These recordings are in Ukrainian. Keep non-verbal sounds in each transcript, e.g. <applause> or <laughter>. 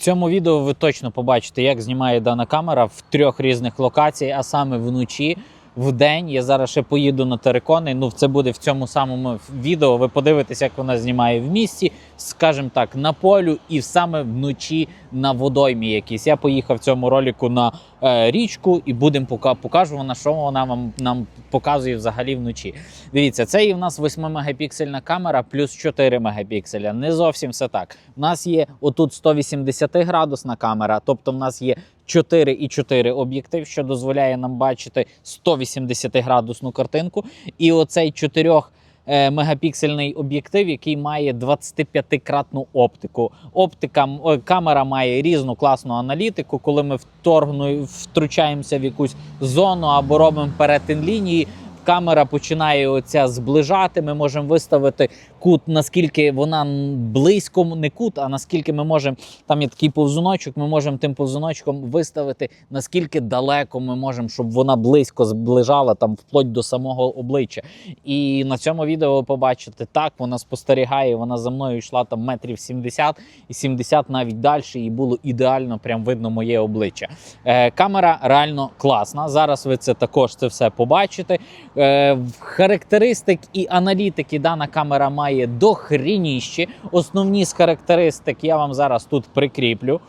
Цьому відео ви точно побачите, як знімає дана камера в трьох різних локаціях, а саме вночі, в день. Я зараз ще поїду на терикони. Ну, це буде в цьому самому відео. Ви подивитесь, як вона знімає в місті, скажімо так, на полю і саме вночі на водоймі якійсь. Я поїхав в цьому ролику на річку і будемо пока покажу вона, що вона вам нам показує взагалі вночі. Дивіться, це і в нас 8-мегапіксельна камера плюс 4 мегапікселя. Не зовсім все так. У нас є отут 180 градусна камера, тобто в нас є 4,4 об'єктив, що дозволяє нам бачити 180 градусну картинку. І оцей 4 е, мегапіксельний об'єктив, який має 25-кратну оптику. Оптика камера має різну класну аналітику. Коли ми вторгну, втручаємося в якусь зону або робимо перетин лінії. Камера починає оця зближати. Ми можемо виставити кут, наскільки вона близько, не кут, а наскільки ми можемо. Там є такий повзуночок. Ми можемо тим повзуночком виставити, наскільки далеко ми можемо, щоб вона близько зближала там вплоть до самого обличчя. І на цьому відео ви побачите, так вона спостерігає. Вона за мною йшла там метрів 70 і 70 навіть далі, і було ідеально прям видно моє обличчя. Е, камера реально класна. Зараз ви це також це все побачите. Е, характеристик і аналітики дана камера має дохрініщі. Основні з характеристик я вам зараз тут прикріплю.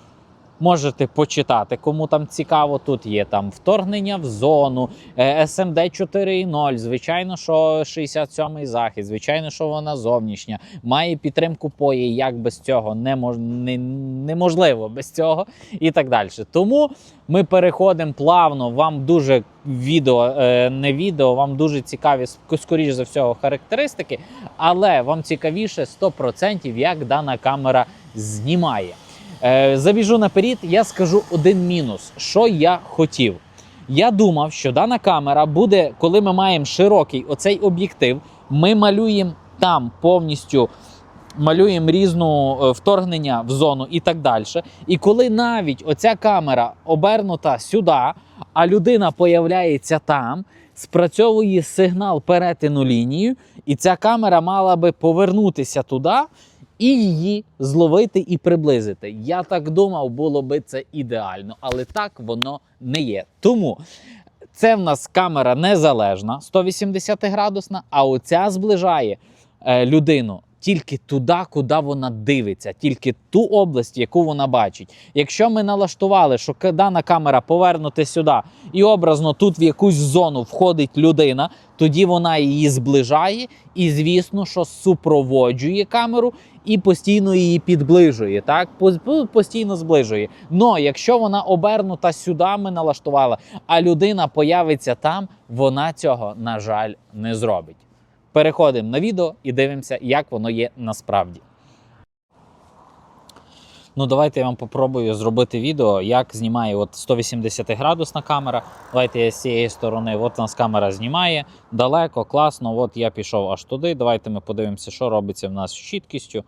Можете почитати, кому там цікаво. Тут є там вторгнення в зону, е, SMD 4.0, звичайно, що 67-й захист, звичайно, що вона зовнішня, має підтримку пої, як без цього не мож... не... неможливо без цього і так далі. Тому ми переходимо плавно. Вам дуже відео, е, не відео, вам дуже цікаві, скоріш за всього, характеристики, але вам цікавіше 100% як дана камера знімає. Е, забіжу наперед, я скажу один мінус, що я хотів. Я думав, що дана камера буде, коли ми маємо широкий оцей об'єктив, ми малюємо там повністю. Малюємо різну е, вторгнення в зону і так далі. І коли навіть оця камера обернута сюди, а людина появляється там, спрацьовує сигнал перетину лінію, і ця камера мала би повернутися туди і її зловити і приблизити. Я так думав, було би це ідеально, але так воно не є. Тому це в нас камера незалежна, 180 градусна, а оця зближає е, людину. Тільки туди, куди вона дивиться, тільки ту область, яку вона бачить. Якщо ми налаштували, що дана камера повернути сюди, і образно тут в якусь зону входить людина, тоді вона її зближає, і звісно, що супроводжує камеру і постійно її підближує. Так, По- по- постійно зближує. Но якщо вона обернута сюди, ми налаштували, а людина появиться там, вона цього, на жаль, не зробить. Переходимо на відео і дивимося, як воно є насправді. Ну, давайте я вам попробую зробити відео, як знімає от 180 градусна камера. Давайте я з цієї сторони. От нас камера знімає далеко, класно. От я пішов аж туди. Давайте ми подивимося, що робиться в нас з чіткістю.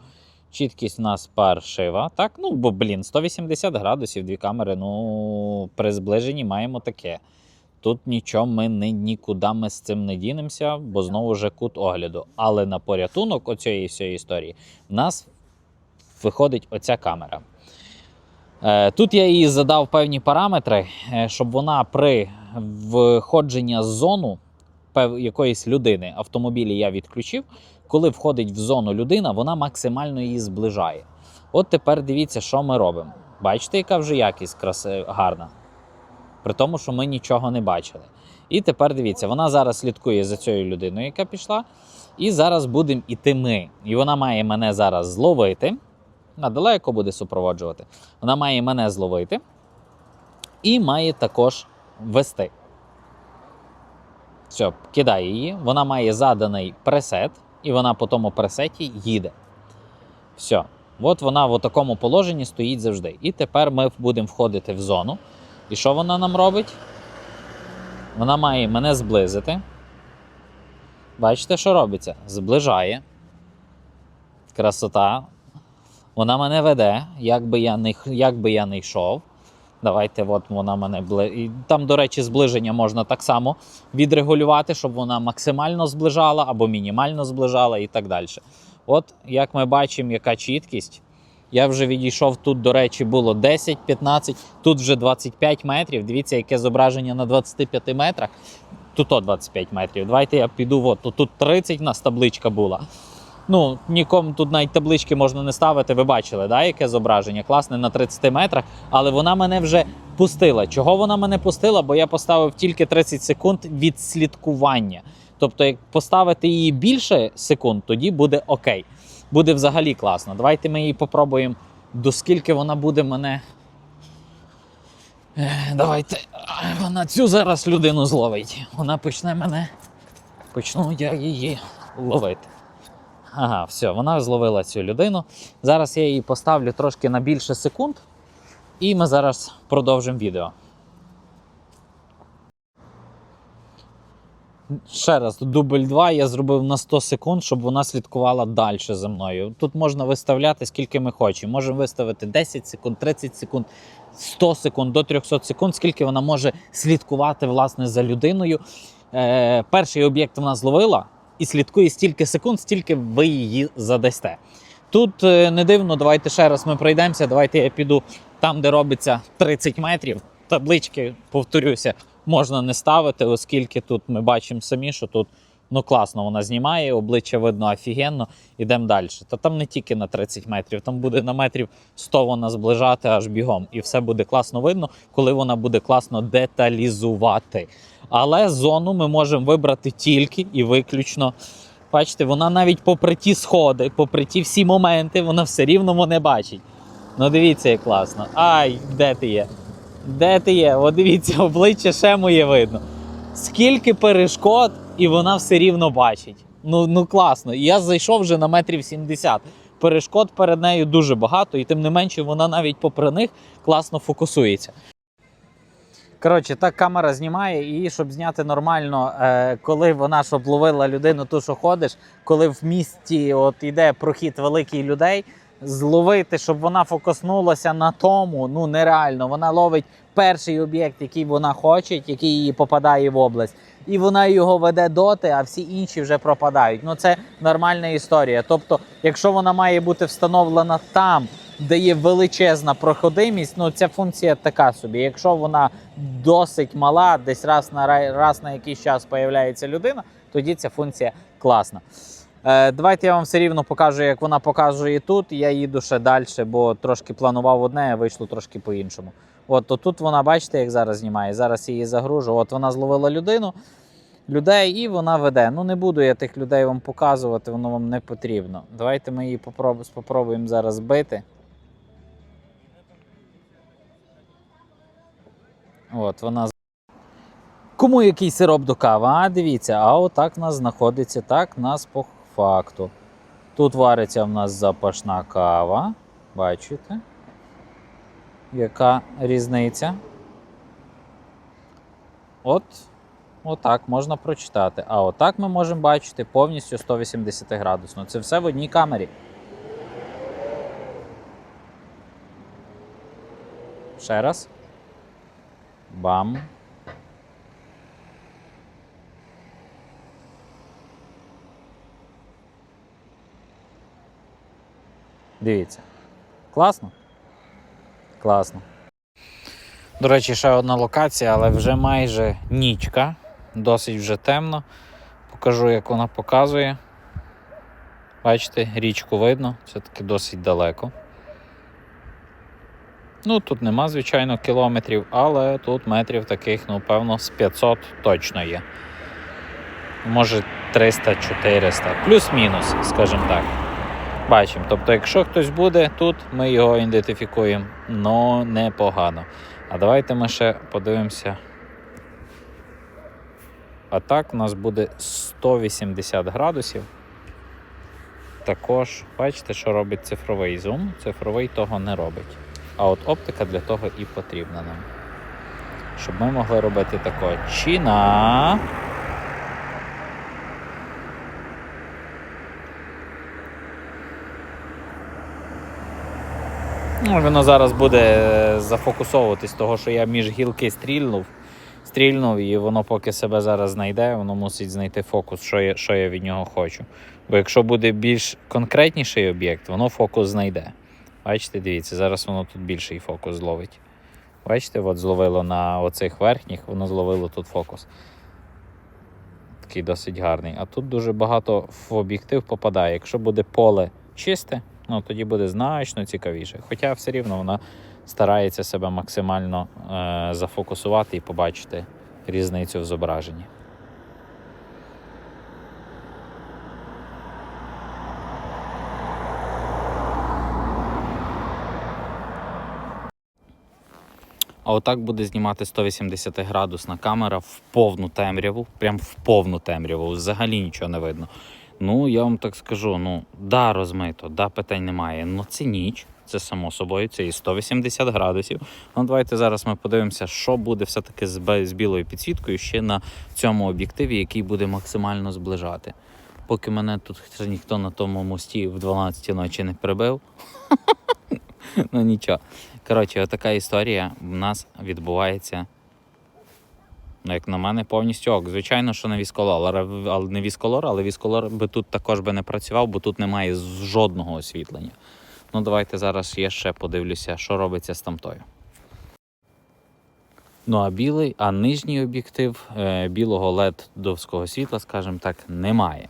Чіткість у нас паршива. Так, ну бо блін, 180 градусів, дві камери. Ну, при зближенні маємо таке. Тут нічого ми не, нікуди ми з цим не дінемося, бо знову ж кут огляду. Але на порятунок оцієї всієї історії в нас виходить оця камера. Е, Тут я їй задав певні параметри, е, щоб вона при входженні з зону якоїсь людини автомобілі я відключив. Коли входить в зону людина, вона максимально її зближає. От тепер дивіться, що ми робимо. Бачите, яка вже якість краси гарна. При тому, що ми нічого не бачили. І тепер дивіться, вона зараз слідкує за цією людиною, яка пішла. І зараз будемо іти ми. І вона має мене зараз зловити. Вона далеко буде супроводжувати. Вона має мене зловити і має також вести. Все, кидає її. Вона має заданий пресет, і вона по тому пресеті їде. Все. От вона в такому положенні стоїть завжди. І тепер ми будемо входити в зону. І що вона нам робить? Вона має мене зблизити. Бачите, що робиться? Зближає. Красота. Вона мене веде, як би я не, як би я не йшов. Давайте, от вона мене бли... Там, до речі, зближення можна так само відрегулювати, щоб вона максимально зближала або мінімально зближала і так далі. От як ми бачимо, яка чіткість. Я вже відійшов тут, до речі, було 10-15, тут вже 25 метрів. Дивіться, яке зображення на 25 метрах. Тут о 25 метрів. Давайте я піду. От, тут 30 у нас табличка була. Ну, нікому тут навіть таблички можна не ставити. Ви бачили, да, яке зображення? Класне на 30 метрах, але вона мене вже пустила. Чого вона мене пустила? Бо я поставив тільки 30 секунд від слідкування. Тобто, як поставити її більше секунд, тоді буде окей. Буде взагалі класно. Давайте ми її попробуємо, до скільки вона буде мене. Давайте. Вона цю зараз людину зловить. Вона почне мене. Почну я її ловити. Ага, все, вона зловила цю людину. Зараз я її поставлю трошки на більше секунд, і ми зараз продовжимо відео. Ще раз, дубль 2 я зробив на 100 секунд, щоб вона слідкувала далі за мною. Тут можна виставляти скільки ми хочемо. Можемо виставити 10 секунд, 30 секунд, 100 секунд до 300 секунд, скільки вона може слідкувати власне за людиною. Е, перший об'єкт вона зловила і слідкує стільки секунд, стільки ви її задасте. Тут е, не дивно, давайте ще раз ми пройдемося. Давайте я піду там, де робиться 30 метрів. Таблички, повторюся, можна не ставити, оскільки тут ми бачимо самі, що тут ну класно вона знімає, обличчя видно офігенно. Ідемо далі. Та там не тільки на 30 метрів, там буде на метрів 100 вона зближати аж бігом. І все буде класно видно, коли вона буде класно деталізувати. Але зону ми можемо вибрати тільки і виключно. Бачите, вона навіть попри ті сходи, попри ті всі моменти, вона все рівно мене бачить. Ну дивіться, як класно. Ай, де ти є? Де ти є? О, дивіться, обличчя ще моє видно. Скільки перешкод, і вона все рівно бачить. Ну, ну класно. Я зайшов вже на метрів 70. Перешкод перед нею дуже багато, і тим не менше вона навіть попри них класно фокусується. Коротше, так камера знімає, і щоб зняти нормально, е, коли вона щоб ловила людину, ту, що ходиш, коли в місті от іде прохід великий людей, зловити, щоб вона фокуснулася на тому, ну нереально. Вона ловить перший об'єкт, який вона хоче, який її попадає в область, і вона його веде доти, а всі інші вже пропадають. Ну це нормальна історія. Тобто, якщо вона має бути встановлена там, де є величезна проходимість, ну ця функція така собі. Якщо вона досить мала, десь раз на ра- раз на якийсь час появляється людина, тоді ця функція класна. Е, давайте я вам все рівно покажу, як вона показує тут. Я їду ще далі, бо трошки планував одне, а вийшло трошки по-іншому. От тут вона, бачите, як зараз знімає. Зараз її загружу. От вона зловила людину, людей, і вона веде. Ну не буду я тих людей вам показувати, воно вам не потрібно. Давайте ми її спробуємо зараз бити. От вона. Кому який сироп до кави? А дивіться, а отак нас знаходиться так нас по факту. Тут вариться в нас запашна кава. Бачите? Яка різниця? От, отак можна прочитати. А отак ми можемо бачити повністю 180 градусно. Це все в одній камері. Ще раз. Бам. Дивіться. Класно? Класно. До речі, ще одна локація, але вже майже нічка. Досить вже темно. Покажу, як вона показує. Бачите, річку видно, все-таки досить далеко. Ну, тут нема, звичайно, кілометрів, але тут метрів таких, ну, певно, з 500 точно є. Може 300-400, плюс-мінус, скажімо так. Бачимо. Тобто, якщо хтось буде тут, ми його ідентифікуємо. Ну, непогано. А давайте ми ще подивимося. А так у нас буде 180 градусів. Також, бачите, що робить цифровий зум. Цифровий того не робить. А от оптика для того і потрібна нам. Щоб ми могли робити такого чіна. Ну, воно зараз буде е, зафокусовуватись, того, що я між гілки стрільнув. Стрільнув, і воно поки себе зараз знайде, воно мусить знайти фокус, що я, що я від нього хочу. Бо якщо буде більш конкретніший об'єкт, воно фокус знайде. Бачите, дивіться, зараз воно тут більший фокус зловить. Бачите, от зловило на оцих верхніх, воно зловило тут фокус. Такий досить гарний. А тут дуже багато в об'єктив попадає. Якщо буде поле чисте, ну тоді буде значно цікавіше. Хоча все рівно вона старається себе максимально е, зафокусувати і побачити різницю в зображенні. А отак буде знімати 180 градусна камера в повну темряву, прям в повну темряву, взагалі нічого не видно. Ну, я вам так скажу: ну, да, розмито, да, питань немає. Ну це ніч, це само собою, це і 180 градусів. Ну, давайте зараз ми подивимося, що буде все-таки з, білою підсвіткою ще на цьому об'єктиві, який буде максимально зближати. Поки мене тут ніхто на тому мості в 12 ночі не прибив. <laughs> Ну нічого. Коротше, отака історія в нас відбувається. Ну, як на мене, повністю ок. Звичайно, що не вісколор, але- не вісколор, але вісколор би тут також би не працював, бо тут немає жодного освітлення. Ну, давайте зараз я ще подивлюся, що робиться з тамтою. Ну, а білий, а нижній об'єктив е, білого LED-довського світла, скажімо так, немає.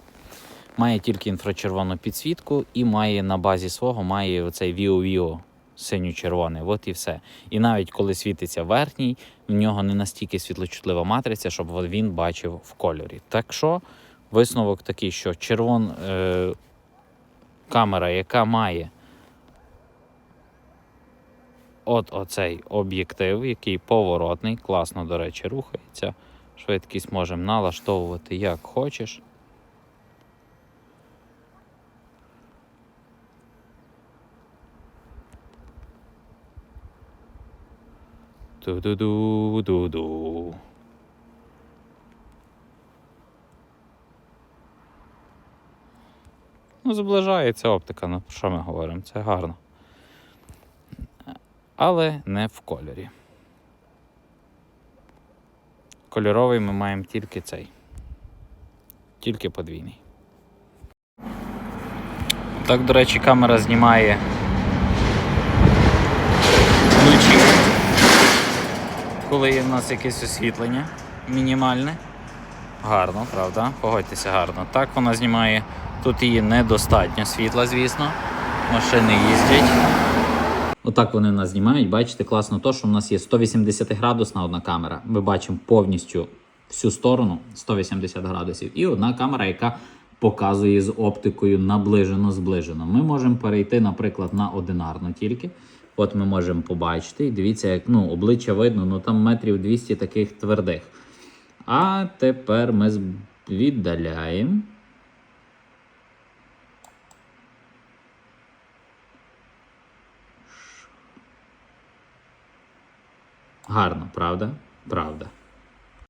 Має тільки інфрачервону підсвітку і має на базі свого має оцей Vio-Vio синьо-червоний. От і все. І навіть коли світиться верхній, в нього не настільки світлочутлива матриця, щоб він бачив в кольорі. Так що висновок такий, що червон е, камера, яка має от оцей об'єктив, який поворотний, класно, до речі, рухається. Швидкість можемо налаштовувати як хочеш. Ду-ду-ду-ду-ду. Ну, оптика, ну про що ми говоримо? Це гарно. Але не в кольорі. Кольоровий ми маємо тільки цей. Тільки подвійний. Так, до речі, камера знімає вночі коли є в нас якесь освітлення мінімальне. Гарно, правда? Погодьтеся гарно. Так вона знімає. Тут її недостатньо світла, звісно. Машини їздять. Отак вони нас знімають. Бачите, класно то, що в нас є 180 градусна одна камера. Ми бачимо повністю всю сторону 180 градусів. І одна камера, яка показує з оптикою наближено-зближено. Ми можемо перейти, наприклад, на одинарну тільки. От ми можемо побачити, і дивіться, як ну, обличчя видно, ну там метрів 200 таких твердих. А тепер ми віддаляємо. Гарно, правда? Правда.